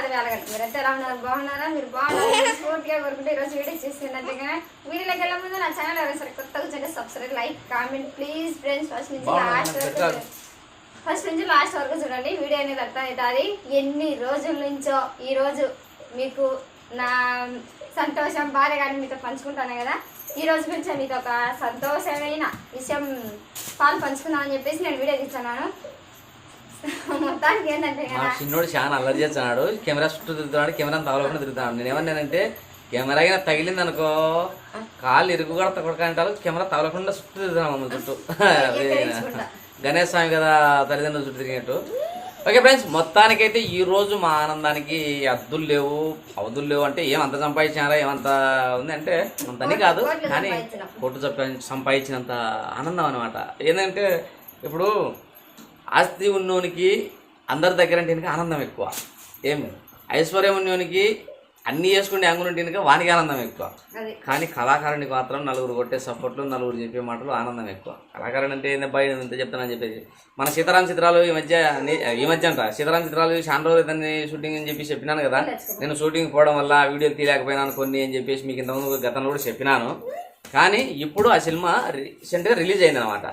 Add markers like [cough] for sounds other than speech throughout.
మాధవి అలగట్టు మీరు అయితే ఎలా ఉన్నారు? బాగున్నారా? మీరు బాగున్నారా? [laughs] స్ఫూర్తిగా కోరుకుంటే ఈరోజు వీడియో చేస్తున్నట్టుగా వీడియోలోకి వెళ్ళే ముందు నా ఛానల్ ఎవరైనా సరే కొత్తగా వచ్చండి subscribe like comment please friends first నుంచి లాస్ట్ వరకు ఫస్ట్ నుంచి లాస్ట్ వరకు చూడండి. వీడియో అనేది అర్థం అవుతుంది. ఎన్ని రోజుల నుంచో ఈ రోజు మీకు నా సంతోషం బాధ కానీ మీతో పంచుకుంటాను కదా. ఈ రోజు గురించి మీతో ఒక సంతోషమైన విషయం పాలు పంచుకుందామని చెప్పేసి నేను వీడియో తీస్తున్నాను. మా చిన్నోడు చాలా అల్లరి చేస్తున్నాడు. కెమెరా చుట్టూ తిరుగుతున్నాడు కెమెరా తగలకుండా తిరుగుతున్నాడు. నేను ఏమన్నానంటే కెమెరా అయినా తగిలింది అనుకో కాళ్ళు ఇరుగు కూడా తగ్గడంటారు కెమెరా తగలకుండా చుట్టూ తిరుగుతున్నాం మమ్మల్ని చుట్టూ. గణేష్ స్వామి కదా తల్లిదండ్రులు చుట్టూ తిరిగినట్టు. ఓకే ఫ్రెండ్స్ మొత్తానికైతే ఈ రోజు మా ఆనందానికి అద్దులు లేవు అవధులు లేవు అంటే ఏమంత సంపాదించినారా ఏమంత ఉంది అంటే అంతని కాదు కానీ సంపాదించి సంపాదించినంత ఆనందం అనమాట ఏంటంటే ఇప్పుడు ఆస్తి ఉన్నోనికి అందరి దగ్గర అంటే ఆనందం ఎక్కువ. ఏం ఐశ్వర్యం ఉన్నోనికి అన్నీ చేసుకుంటే అంగులుంటే వానికి ఆనందం ఎక్కువ. కానీ కళాకారునికి మాత్రం నలుగురు కొట్టే సపోర్ట్లు నలుగురు చెప్పే మాటలు ఆనందం ఎక్కువ. కళాకారుడు అంటే ఏంది బయట ఇంత చెప్తానని చెప్పేసి. మన సీతారాం చిత్రాలు ఈ మధ్య ఈ మధ్య అంట. సీతారాం చిత్రాలు చాలా రోజులు దాన్ని షూటింగ్ అని చెప్పి చెప్పినాను కదా. నేను షూటింగ్ పోవడం వల్ల వీడియోలు తీయలేకపోయినాను కొన్ని అని చెప్పేసి మీకు ఇంతకుముందు గతంలో కూడా చెప్పినాను. కానీ ఇప్పుడు ఆ సినిమా రీసెంట్గా రిలీజ్ అయింది అనమాట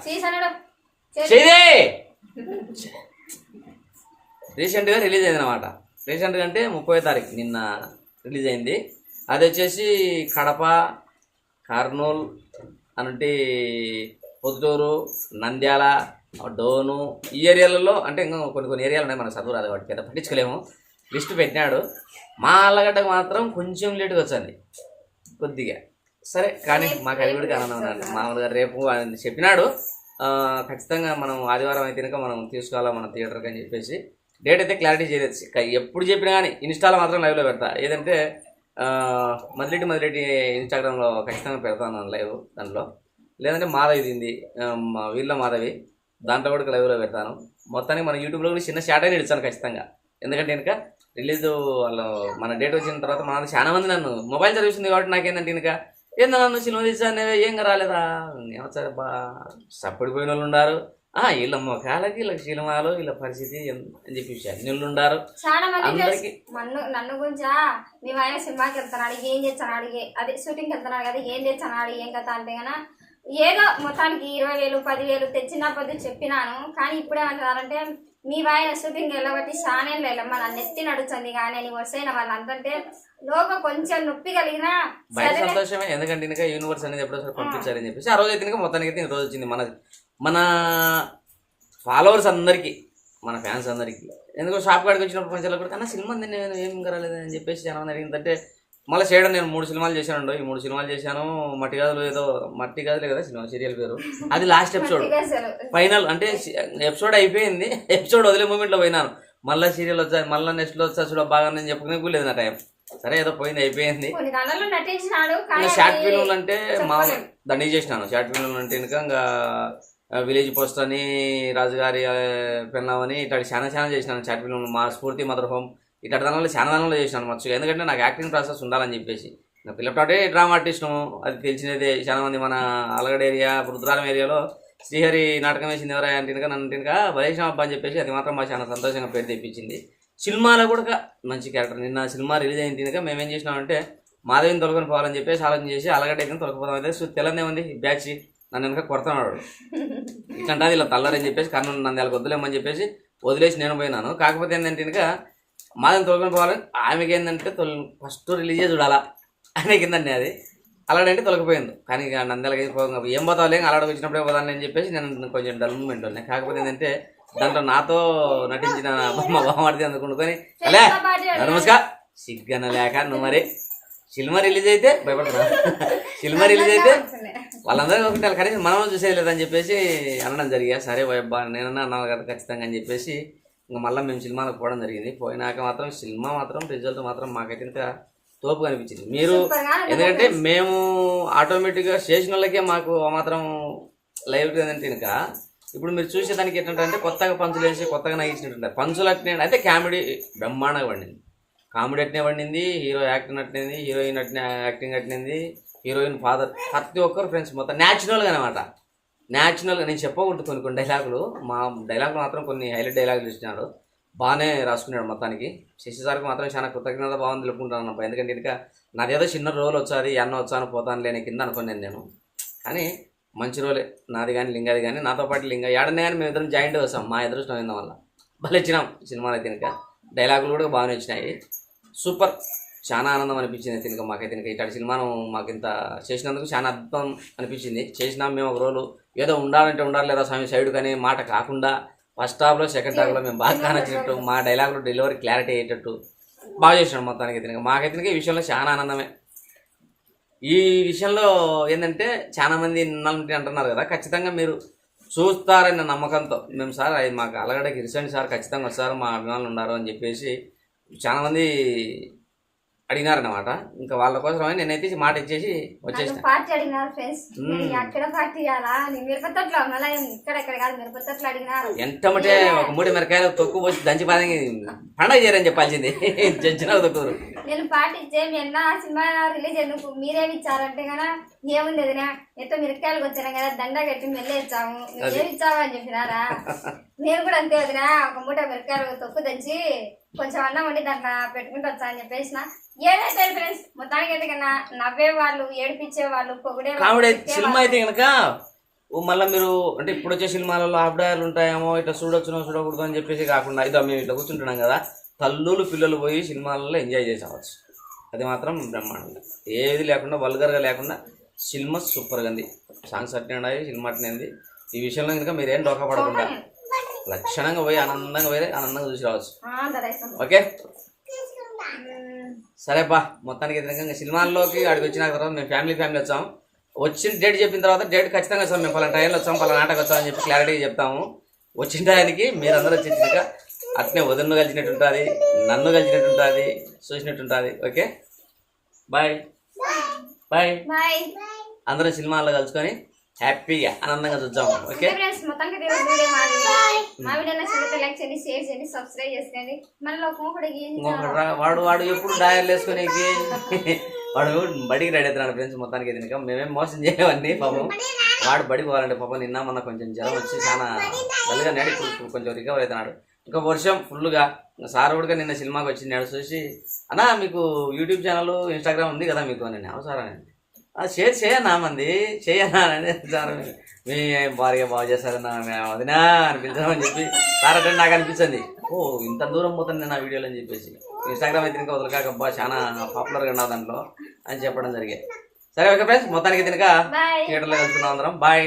రీసెంట్గా రిలీజ్ అయింది అనమాట రీసెంట్గా అంటే ముప్పై తారీఖు నిన్న రిలీజ్ అయింది. అది వచ్చేసి కడప కర్నూలు అంటే పొద్దుటూరు నంద్యాల డోను ఈ ఏరియాలలో అంటే ఇంకా కొన్ని కొన్ని ఏరియాలు ఉన్నాయి మన చదువు రాదు పెద్ద పట్టించుకోలేము. లిస్ట్ పెట్టినాడు. మా అల్లగడ్డకు మాత్రం కొంచెం లేటుగా వచ్చింది. కొద్దిగా. సరే కానీ మాకు అది కూడా ఆనందం మామూలుగా రేపు అని చెప్పినాడు. ఖచ్చితంగా మనం ఆదివారం అయితే కనుక మనం తీసుకోవాలా మన థియేటర్కి అని చెప్పేసి డేట్ అయితే క్లారిటీ చేయలేదు. ఎప్పుడు చెప్పినా కానీ ఇన్స్టాలో మాత్రం లైవ్లో పెడతా. ఏదంటే మదిలిటి మదిలిటి ఇన్స్టాగ్రామ్లో ఖచ్చితంగా పెడతాను లైవ్ దాంట్లో. లేదంటే మాధవి దింది మా వీళ్ళ మాధవి దాంట్లో కూడా లైవ్లో పెడతాను. మొత్తానికి మన యూట్యూబ్లో కూడా చిన్న షార్ట్ అయినా ఇస్తాను ఖచ్చితంగా. ఎందుకంటే ఇంకా రిలీజ్ వాళ్ళు మన డేట్ వచ్చిన తర్వాత మన చాలా మంది నన్ను మొబైల్ చదివిస్తుంది కాబట్టి నాకేంటంటే ఇంకా ఏందో నన్ను సినిమా తీసానే ఏం రాలేదా? ఏమొచ్చారు బా. సప్పడిపోయిన వాళ్ళు ఉన్నారు ఆ, వీళ్ళ మొఖాలకి వీళ్ళ సినిమాలు వీళ్ళ పరిస్థితి అని చెప్పి అందరికీ- తెలుసు. నన్ను నన్ను గురించా? మీ ఆయన సినిమాకి వెళ్తున్నాడు ఏం చేస్తున్నాడు అదే షూటింగ్కి వెళ్తున్నాడు కదా ఏం చేస్తున్నాడు ఏం కథ అంటే గన ఏదో మొత్తానికి ఇరవై వేలు పదివేలు తెచ్చిన పది చెప్పినాను. కానీ ఇప్పుడేమంటారంటే మీ ఆయన షూటింగ్ వెళ్ళబట్టి షానేళ్ళు వెళ్ళమ్మ నన్ను ఎత్తి నడుస్తుంది కానీ నీకు వస్తాయి వాళ్ళు అంతంటే లోప కొంచెం నొప్పి కలిగినా బయట సరే సంతోషమే ఎందుకంటే ఇంకా యూనివర్స్ అనేది ఎప్పుడో పంపించారని చెప్పేసి ఆ రోజు అయితే ఇంకా మొత్తానికి అయితే ఈ రోజు వచ్చింది మన మన ఫాలోవర్స్ అందరికీ మన ఫ్యాన్స్ అందరికీ. ఎందుకో షాప్ కాడికి వచ్చినప్పుడు పంచాలు కూడా కన్నా సినిమా నేను ఏం కరాలేదు అని చెప్పేసి చాలా అడిగిందంటే మళ్ళీ చేయడం నేను మూడు సినిమాలు చేశాను ఈ మూడు సినిమాలు చేశాను మట్టి గాజులు ఏదో మట్టి గాజులే కదా సినిమా సీరియల్ పేరు. అది లాస్ట్ ఎపిసోడ్. ఫైనల్ అంటే ఎపిసోడ్ అయిపోయింది ఎపిసోడ్ వదిలే మూమెంట్లో పోయినాను. మళ్ళీ సీరియల్ వచ్చా మళ్ళీ నెక్స్ట్లో వచ్చా చూడ బాగా నేను చెప్పుకునే కూడా లేదు నా టైం సరే ఏదో పోయింది అయిపోయింది. ఇంకా షార్ట్ ఫిల్మ్లు అంటే మా. దండి చేసినాను. షార్ట్ ఫిల్మ్లు అంటే ఇంకా ఇంకా విలేజ్ పోస్ట్ అని రాజుగారి ఆ, పెన్నాం అని ఇట్లాంటి చాలా చాలా చేసినాను. షార్ట్ ఫిల్మ్లు మా స్ఫూర్తి మదర్ హోమ్ ఇట్లాంటి దానిలో చాలా దానిలో చేసినాను మచ్చు ఎందుకంటే నాకు యాక్టింగ్ ప్రాసెస్ ఉండాలని చెప్పేసి. నా పిల్లపాటే డ్రామా ఆర్టిస్ట్ను అది తెలిసినదే చాలా మంది మన అలగడ ఏరియా రుద్రాలం ఏరియాలో శ్రీహరి నాటకం వేసింది ఎవరా అంటే నన్ను కనుక బలేషం అబ్బా అని చెప్పేసి అది మాత్రం మాకు చాలా సంతోషంగా పేరు తెప్పించింది. సినిమాలో కూడా మంచి క్యారెక్టర్. నిన్న సినిమా రిలీజ్ అయిన తినక మేమేం చేసినామంటే మాధవిని తొలగని పోవాలని చెప్పేసి ఆలోచన చేసి అలగడ్డ అయితే తొలకపోదాం అయితే సో తెలందే ఉంది బ్యాచ్. నన్ను వెనక కొడుతున్నాడు ఇట్లాంటి ఇలా తల్లరని చెప్పేసి కర్నూలు నంద్యాలకు వద్దులేమని చెప్పేసి వదిలేసి నేను పోయినాను. కాకపోతే ఏంటంటే కనుక మాదని తొలకొని పోవాలని ఆమెకి ఏంటంటే తొలి ఫస్ట్ రిలీజ్ చూడాలా. అనే కిందండి అది. అలాడంటే తొలగిపోయింది. కానీ ఇక పోగా ఏం పోతావులే అలాడ వచ్చినప్పుడే పోదాన్ని అని చెప్పేసి నేను కొంచెం డల్ మూమెంట్ ఉన్నాయి కాకపోతే ఏంటంటే దాంట్లో నాతో నటించిన మా బామ్మడిది అందుకుంటుకొని అలే నమస్కార్ సిగ్గన లేక నువ్వు మరి. సినిమా రిలీజ్ అయితే భయపడతా సినిమా రిలీజ్ అయితే వాళ్ళందరూ ఒకటి కనీసం మనం చూసేది లేదని చెప్పేసి అనడం జరిగా సరే భయబ్బా నేనన్నా అన్నాను కదా ఖచ్చితంగా అని చెప్పేసి ఇంకా మళ్ళీ మేము సినిమాలకు పోవడం జరిగింది. పోయినాక మాత్రం సినిమా మాత్రం రిజల్ట్ మాత్రం మాకైతే ఇంకా తోపు కనిపించింది మీరు ఎందుకంటే మేము ఆటోమేటిక్గా స్టేషన్ వాళ్ళకే మాకు మాత్రం లైవ్ ఏంటంటే ఇంకా ఇప్పుడు మీరు చూసేదానికి ఏంటంటే కొత్తగా పంచులు వేసి కొత్తగా నగించినట్టు పంచులు అట్నే అయితే కామెడీ బ్రహ్మాండంగా పండింది. కామెడీ అట్నే పండింది హీరో యాక్టింగ్ అట్టింది హీరోయిన్ అట్నే యాక్టింగ్ అట్టింది హీరోయిన్ ఫాదర్ ప్రతి ఒక్కరు ఫ్రెండ్స్ మొత్తం న్యాచురల్గా అనమాట న్యాచురల్గా నేను చెప్పకూడదు కొన్ని కొన్ని డైలాగులు మా డైలాగులు మాత్రం కొన్ని హైలైట్ డైలాగులు ఇచ్చినాడు బాగానే రాసుకున్నాడు మొత్తానికి. శశి సార్కి మాత్రం చాలా కృతజ్ఞత బాగుంది తెలుపుకుంటాను అబ్బా ఎందుకంటే ఇంకా నాదేదో చిన్న రోల్ వచ్చాది అన్న వచ్చాను పోతాను లేని కింద అనుకున్నాను నేను. కానీ మంచి రోలే నాది కానీ లింగాది కానీ నాతో పాటు లింగ ఏడనే కానీ మేము ఇద్దరం జాయింట్ వస్తాం మా అదృష్టం అయింది వల్ల. భలే ఇచ్చినాం సినిమాలు అయితే ఇంకా డైలాగులు కూడా బాగానే వచ్చినాయి. సూపర్ చాలా ఆనందం అనిపించింది తినక మాకైతే ఇట్లాంటి సినిమాను మాకు ఇంత చేసినందుకు చాలా అద్భుతం అనిపించింది. చేసినాం మేము ఒక రోజు ఏదో ఉండాలంటే ఉండాలి లేదా స్వామి సైడ్ కానీ మాట కాకుండా ఫస్ట్ హాఫ్లో సెకండ్ హాఫ్లో మేము బాగా కానచ్చినట్టు మా డైలాగులు డెలివరీ క్లారిటీ అయ్యేటట్టు బాగా చేసినాం మొత్తానికి తినక. మాకైతే ఈ విషయంలో చాలా ఆనందమే. ఈ విషయంలో ఏంటంటే చాలా మంది నిన్నటి అంటున్నారు కదా ఖచ్చితంగా మీరు చూస్తారన్న నమ్మకంతో. మేము సార్ అది మాకు అలగడకి రిసెంట్ సార్ ఖచ్చితంగా వస్తారు మా అభిమానులు ఉన్నారు అని చెప్పేసి చాలా మంది అడిగినారన్నమాట. ఇంకా వాళ్ళ కోసమని నేనైతే మాట ఇచ్చేసి వచ్చేసిన. పార్టీ అడిగినారు ఫ్రెండ్స్. నేను ఎక్కడ పార్టీ ఇవ్వాలా మిరపతట్లో మళ్ళీ ఇక్కడ ఎక్కడ కాదు మిరపతట్లో అడిగినారు. ఎంతమంటే ఒక మూడు మిరకాయలు తొక్కు పోసి దంచి పాది పండగ చేయరని చెప్పాల్సింది. [laughs] జంచిన తొక్కురు. నేను మీ అన్న సినిమా రిలీజ్ ఎందుకు? మీరేమి ఇచ్చారంటే కదా ఏముంది వదినా ఎంతో మిరపకాయలకు వచ్చాను కదా దండ కట్టి మెల్లే ఇచ్చాము ఏమి ఇచ్చావు అని చెప్పినారా? నేను కూడా అంతే వదినా ఒక మూట మిరపకాయలు తొక్కు దంచి కొంచెం అన్నం వండి దాంట్లో పెట్టుకుంటూ వచ్చా అని చెప్పేసిన. ఏదైతే ఫ్రెండ్స్ మొత్తానికి అయితే కన్నా నవ్వే వాళ్ళు ఏడిపించే వాళ్ళు పొగిడే సినిమా అయితే కనుక మళ్ళీ మీరు అంటే ఇప్పుడు వచ్చే సినిమాలలో అప్డాయాలు ఉంటాయేమో ఇట్లా చూడొచ్చునో చూడకూడదు అని చెప్పేసి కాకుండా ఇదో మేము ఇట్లా కూర్చుంటున్నాం కదా. తల్లులు పిల్లలు పోయి సినిమాలలో ఎంజాయ్ చేసేవచ్చు. అది మాత్రం బ్రహ్మాండంగా. ఏది లేకుండా వల్గర్గా లేకుండా సినిమా సూపర్గా ఉంది. సాంగ్స్ అట్నే ఉన్నాయి సినిమా అట్నే ఉంది. ఈ విషయంలో కనుక మీరేం డోకా పడకుండా లక్షణంగా పోయి ఆనందంగా పోయి ఆనందంగా చూసి రావచ్చు. ఓకే. సరేపా మొత్తానికి ఇంకా సినిమాల్లోకి అడిగి వచ్చిన తర్వాత మేము ఫ్యామిలీ ఫ్యామిలీ వచ్చాము. వచ్చిన డేట్ చెప్పిన తర్వాత డేట్ ఖచ్చితంగా వస్తాం మేము. పలానా టైంలో వచ్చాం పలానా నాటకు వచ్చాం అని చెప్పి క్లారిటీగా చెప్తాము. వచ్చిన టయానికి మీరందరూ వచ్చేసినాక అట్నే వదిన కలిసినట్టు ఉంటుంది నన్ను కలిసినట్టు ఉంటుంది చూసినట్టు ఉంటుంది ఓకే? బాయ్. బాయ్. బాయ్. అందరం సినిమాల్లో కలుసుకొని హ్యాపీగా ఆనందంగా చూద్దాం. ఓకే ఫ్రెండ్స్ మొత్తానికి మా వీడియో. నచ్చినట్లయితే లైక్ చేయండి షేర్ చేయండి సబ్స్క్రైబ్ చేసుకోండి. మళ్ళీ కూడా వాడు వాడు ఎప్పుడు డయర్లు వేసుకునేకి వాడు బడికి రెడీ అవుతున్నాడు ఫ్రెండ్స్ మొత్తానికి అయితే ఇంకా. మేమేం మోసం చేయవండి పాపం. వాడు బడికి పోవాలంటే పాపం నిన్న మొన్న కొంచెం జ్వరం వచ్చి చాలా డల్గా నడి ఇప్పుడు కొంచెం రికవర్ అవుతున్నాడు. ఇంకా వర్షం ఫుల్గా సార్ కూడా నిన్న సినిమాకి వచ్చినాడు చూసి అన్నా మీకు యూట్యూబ్ ఛానల్ ఇన్స్టాగ్రామ్ ఉంది కదా మీకు? నేను అవసరం అది షేర్ చేయనా మంది? చేయనా? అని సార్ మీ భార్య బాగా చేస్తారన్నా మేము వదినా అనిపించమని చెప్పి సార్ అంటే నాకు అనిపించింది ఓ ఇంత దూరం పోతుంది నేను ఆ వీడియోలో అని చెప్పేసి. ఇన్స్టాగ్రామ్ అయితే ఇంకా వదలకాక అబ్బా చాలా పాపులర్గా ఉన్నా దాంట్లో అని చెప్పడం జరిగాయి. సరే ఓకే ఫ్రెండ్స్. మొత్తానికి తినక థియేటర్లో వెళ్తున్నాం అందరం. బాయ్.